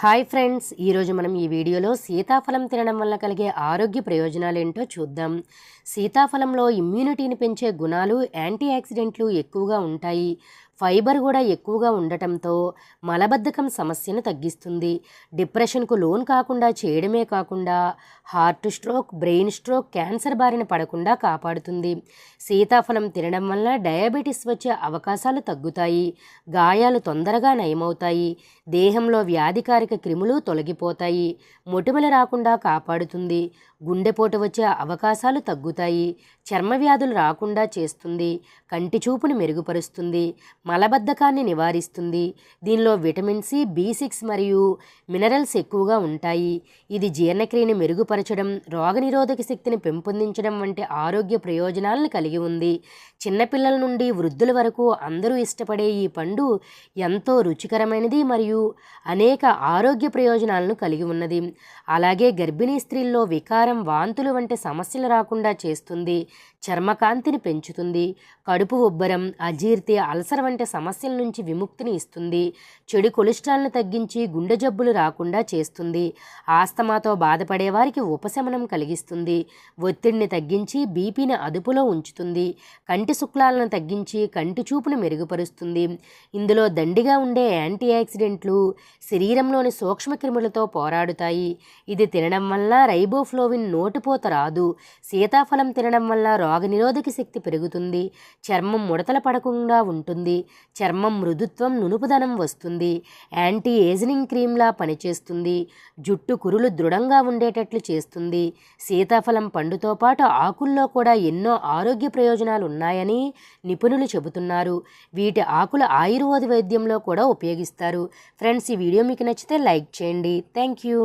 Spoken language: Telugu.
హాయ్ ఫ్రెండ్స్ ఈరోజు మనం ఈ వీడియోలో సీతాఫలం తినడం వల్ల కలిగే ఆరోగ్య ప్రయోజనాలు ఏంటో చూద్దాం. సీతాఫలంలో ఇమ్యూనిటీని పెంచే గుణాలు యాంటీ ఆక్సిడెంట్లు ఎక్కువగా ఉంటాయి. ఫైబర్ కూడా ఎక్కువగా ఉండటంతో మలబద్ధకం సమస్యను తగ్గిస్తుంది. డిప్రెషన్కు లోన్ కాకుండా చేయడమే కాకుండా heart stroke brain stroke cancer బారిన పడకుండా కాపాడుతుంది. సీతాఫలం తినడం వల్ల డయాబెటీస్ వచ్చే అవకాశాలు తగ్గుతాయి. గాయాలు తొందరగా నయమవుతాయి. దేహంలో వ్యాధికారిక క్రిములు తొలగిపోతాయి. మొటిమలు రాకుండా కాపాడుతుంది. గుండెపోటు వచ్చే అవకాశాలు తగ్గుతాయి. చర్మ వ్యాధులు రాకుండా చేస్తుంది. కంటి చూపును మెరుగుపరుస్తుంది. మలబద్ధకాన్ని నివారిస్తుంది. దీనిలో విటమిన్ సి బి సిక్స్ మరియు మినరల్స్ ఎక్కువగా ఉంటాయి. ఇది జీర్ణక్రియను మెరుగుపరచడం రోగనిరోధక శక్తిని పెంపొందించడం వంటి ఆరోగ్య ప్రయోజనాలను కలిగి ఉంది. చిన్నపిల్లల నుండి వృద్ధుల వరకు అందరూ ఇష్టపడే ఈ పండు ఎంతో రుచికరమైనది మరియు అనేక ఆరోగ్య ప్రయోజనాలను కలిగి ఉన్నది. అలాగే గర్భిణీ స్త్రీల్లో వికార వాంతులు వంటి సమస్యలు రాకుండా చేస్తుంది చర్మకాంతిని పెంచుతుంది కడుపు ఉబ్బరం అజీర్తి అల్సర్ వంటి సమస్యల నుంచి విముక్తిని ఇస్తుంది చెడు కొలెస్ట్రాల్ను తగ్గించి గుండె జబ్బులు రాకుండా చేస్తుంది ఆస్తమాతో బాధపడే వారికి ఉపశమనం కలిగిస్తుంది ఒత్తిడిని తగ్గించి బీపీని అదుపులో ఉంచుతుంది కంటి శుక్లాలను తగ్గించి కంటి చూపును మెరుగుపరుస్తుంది. ఇందులో దండిగా ఉండే యాంటీ ఆక్సిడెంట్లు శరీరంలోని సూక్ష్మక్రిములతో పోరాడుతాయి. ఇది తినడం వల్ల రైబోఫ్లోవిన్ నోటిపోత రాదు. సీతాఫలం తినడం వల్ల రోగనిరోధక శక్తి పెరుగుతుంది. చర్మం ముడతల పడకుండా ఉంటుంది. చర్మం మృదుత్వం నునుపుదనం వస్తుంది. యాంటీ ఏజనింగ్ క్రీమ్లా పనిచేస్తుంది. జుట్టు కురులు దృఢంగా ఉండేటట్లు చేస్తుంది. సీతాఫలం పండుతో పాటు ఆకుల్లో కూడా ఎన్నో ఆరోగ్య ప్రయోజనాలు ఉన్నాయని నిపుణులు చెబుతున్నారు. వీటి ఆకుల ఆయుర్వేద వైద్యంలో కూడా ఉపయోగిస్తారు. ఫ్రెండ్స్ ఈ వీడియో మీకు నచ్చితే లైక్ చేయండి. Thank you.